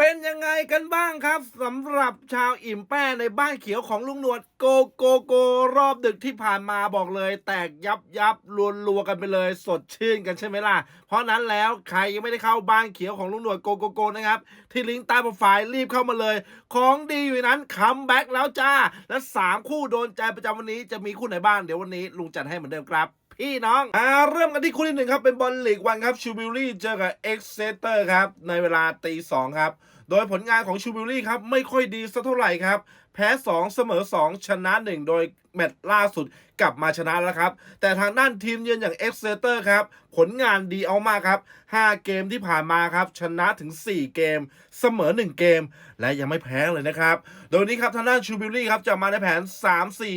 เป็นยังไงกันบ้างครับสำหรับชาวอิ่มแป้ในบ้านเขียวของลุงหนวดโกโกโกรอบดึกที่ผ่านมาบอกเลย แตกยับยับรัวรัวกันไปเลยสดชื่นกันใช่ไหมล่ะ เพราะนั้นแล้วใครยังไม่ได้เข้าบ้านเขียวของลุงหนวดโกโกโกนะครับที่ลิงก์ใต้โปรไฟล์รีบเข้ามาเลย ของดีอยู่นนั้นคัมแบ็กแล้วจ้าและ 3 คู่โดนใจประจำวันนี้จะมีคู่ไหนบ้างเดี๋ยววันนี้ลุงจัดให้เหมือนเดิมครับ พี่น้องอ่าเริ่มกันที่คู่ที่หนึ่งครับเป็นบอลลีกวันครับชูบิลลี่เจอกับเอ็กเซเตอร์ครับในเวลาตีสองครับ โดยผลงานของชูบิลลี่ครับไม่ค่อยดีสักเท่าไหร่ครับ แพ้ 2 เสมอ 2 ชนะ 1 โดยแมตช์ล่าสุดกลับมาชนะแล้วครับ แต่ทางด้านทีมเยือนอย่างเอ็กเซเตอร์ครับ ผลงานดีเอามากครับ 5 เกมที่ผ่านมาครับ ชนะถึง 4 เกม เสมอ 1 เกม และยังไม่แพ้เลยนะครับ โดยนี้ครับทางด้านชูบิลลี่ครับจะมาในแผน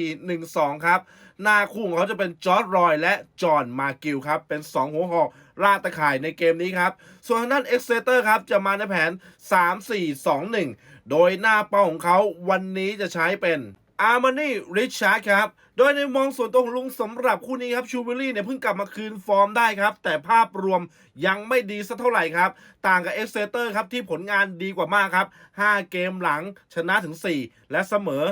3-4-1-2 ครับ หน้าคู่ของเขาจะเป็นจอร์ดรอยและจอห์นมากิลครับ เป็น 2 หัวหอกล่าตะข่ายในเกมนี้ครับ ส่วนทางด้านเอ็กเซเตอร์ครับจะมาในแผน3-4-2-1 โดยหน้าเป้าของเขาวันนี้จะใช้เป็นอาร์มานี่ริชาร์ดครับโดยในมองส่วนตัวของลุงสำหรับคู่นี้ครับชูบิลลี่เนี่ยเพิ่งกลับมาคืนฟอร์มได้ครับ แต่ภาพรวมยังไม่ดีสักเท่าไหร่ครับ ต่างกับเอ็กเซเตอร์ครับที่ผลงานดีกว่ามากครับ 5 เกมหลังชนะถึง 4 และเสมอ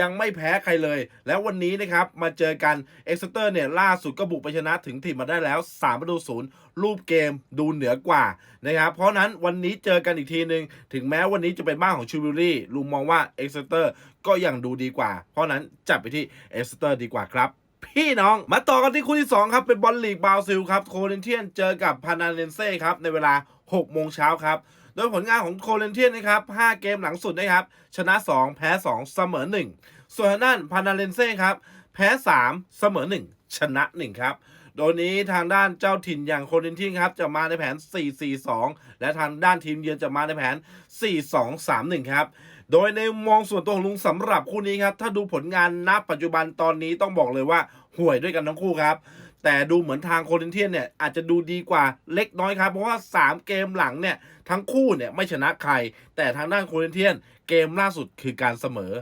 ยังไม่แพ้ใครเลย แล้ววันนี้นะครับมาเจอกันเอ็กเซเตอร์เนี่ยล่าสุดก็บุกไปชนะถึงทีมมาได้แล้ว3ประตูศูนย์รูปเกมดูเหนือกว่านะครับเพราะนั้นวันนี้เจอกันอีกทีหนึ่งถึงแม้วันนี้จะเป็นบ้านของชูบิลลี่ลุงมองว่าเอ็กเซเตอร์ก็ยังดูดีกว่า เพราะนั้นจับไปที่เอ็กเซเตอร์ดีกว่าครับ พี่น้องมาต่อกันที่คู่ที่ 2 ครับ เป็นบอลลีกบราซิลครับโคเรนเทียนเจอกับพานาเลนเซ่ครับในเวลา 6 โมงเช้าครับ โดยผลงานของโคเรนเทียนนะครับ5เกมหลังสุดนะครับ ชนะ 2 แพ้ 2 เสมอ 1 ส่วนทางด้านพานาเลนเซ่ครับ แพ้ 3 เสมอ 1 ชนะ 1 ครับโดยนี้ทางด้านเจ้าถิ่นอย่างโคเรนเทียนครับ จะมาในแผน 4-4-2 และทางด้านทีมเยือนจะมาในแผน 4-2-3-1 ครับ โดยในมองส่วนตัวของลุงสำหรับคู่นี้ครับถ้าดูผลงานณปัจจุบันตอนนี้ต้องบอกเลยว่าห่วยด้วยกันทั้งคู่ครับ แต่ดูเหมือนทางโคลินเทียนเนี่ยอาจจะดูดีกว่าเล็กน้อยครับ เพราะว่า 3 เกมหลังเนี่ยทั้งคู่เนี่ยไม่ชนะใคร แต่ทางด้านโคลินเทียนเกมล่าสุดคือการเสมอ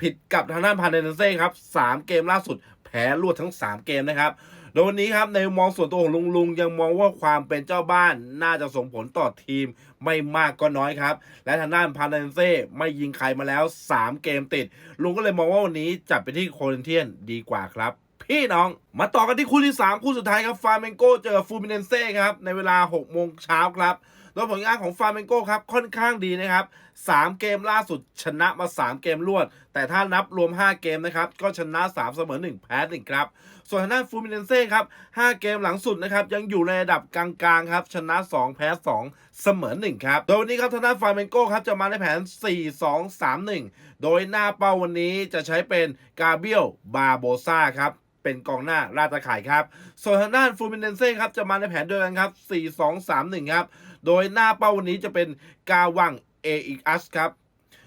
ผิดกับทางด้านพาเนเนเซ่ครับ3เกมล่าสุดแพ้รวดทั้ง 3 เกมนะครับ โดยวันนี้ครับในมองส่วนตัวของลุงลุงยังมองว่าความเป็นเจ้าบ้านน่าจะส่งผลต่อทีมไม่มากก็น้อยครับ และทางด้านพาเนเซ่ไม่ยิงใครมาแล้ว 3 เกมติด ลุงก็เลยมองว่าวันนี้จับไปที่โคลินเทียนดีกว่าครับพี่น้อง มาต่อกันที่คู่ที่ 3 คู่สุดท้ายครับฟาเมนโกเจอฟูมิเนเซ่ครับในเวลา6โมงเช้าครับ โดยผลงานของฟาเมนโกครับค่อนข้างดีนะครับ 3 เกมล่าสุดชนะมา 3 เกมรวด แต่ถ้านับรวม 5 เกมนะครับ ก็ชนะ 3 เสมอ 1 แพ้1ครับ ส่วนทางด้านฟูมิเนเซ่ครับ 5 เกมหลังสุดนะครับ ยังอยู่ในระดับกลางๆครับ ชนะ 2 แพ้ 2 เสมอ 1 ครับ โดยวันนี้ครับทางด้านฟาเมนโกครับจะมาในแผน 4 2 3 1 โดยหน้าเป้าวันนี้จะใช้เป็นกาเบียลบาโบซ่าครับ เป็นกองหน้าราตาข่ายครับ ส่วนทางด้านฟูมินเนเซ่ครับจะมาในแผนเดียวกันครับ 4 2 3 1 ครับ โดยหน้าเป้าวันนี้จะเป็นกาวังเออิกอัสครับ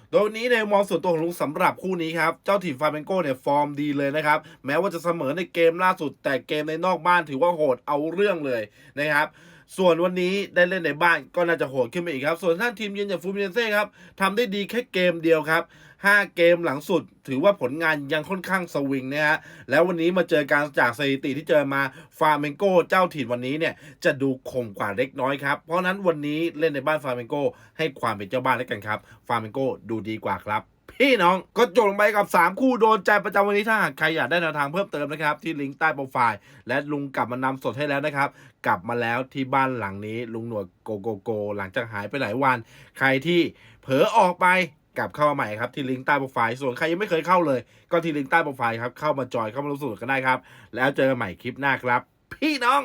โดยวันนี้ในมองส่วนตัวของลุงสำหรับคู่นี้ครับ เจ้าถิ่นฟาเมนโกเนี่ยฟอร์มดีเลยนะครับ แม้ว่าจะเสมอในเกมล่าสุด แต่เกมในนอกบ้านถือว่าโหดเอาเรื่องเลยนะครับ ส่วนวันนี้ได้เล่นในบ้านก็น่าจะโหดขึ้นไปอีกครับ ส่วนท่านทีมเยือนอย่างฟูมิเนเซ่ครับทำได้ดีแค่เกมเดียวครับ 5 เกมหลังสุด ถือว่าผลงานยังค่อนข้างสวิงนะฮะแล้ววันนี้มาเจอการจากสถิติที่เจอมาฟาเมนโกเจ้าถิ่นวันนี้เนี่ยจะดูคมกว่าเล็กน้อยครับเพราะนั้นวันนี้เล่นในบ้านฟาเมนโกให้ความเป็นเจ้าบ้านแล้วกันครับฟาเมนโกดูดีกว่าครับ พี่น้องก็จบลงไปกับ 3 คู่โดนใจประจำวันนี้ถ้าหากใครอยากได้แนวทางเพิ่มเติมนะครับ ที่ลิงก์ใต้โปรไฟล์ และลุงกลับมานำสดให้แล้วนะครับ กลับมาแล้วที่บ้านหลังนี้ ลุงหนวดโกโกโก หลังจากหายไปหลายวัน ใครที่เผลอออกไปกลับเข้ามาใหม่ครับที่ลิงก์ใต้โปรไฟล์ส่วนใครยังไม่เคยเข้าเลย ก็ที่ลิงก์ใต้โปรไฟล์ครับเข้ามาจอยเข้ามารู้สึกกันได้ครับ แล้วเจอกันใหม่คลิปหน้าครับ พี่น้อง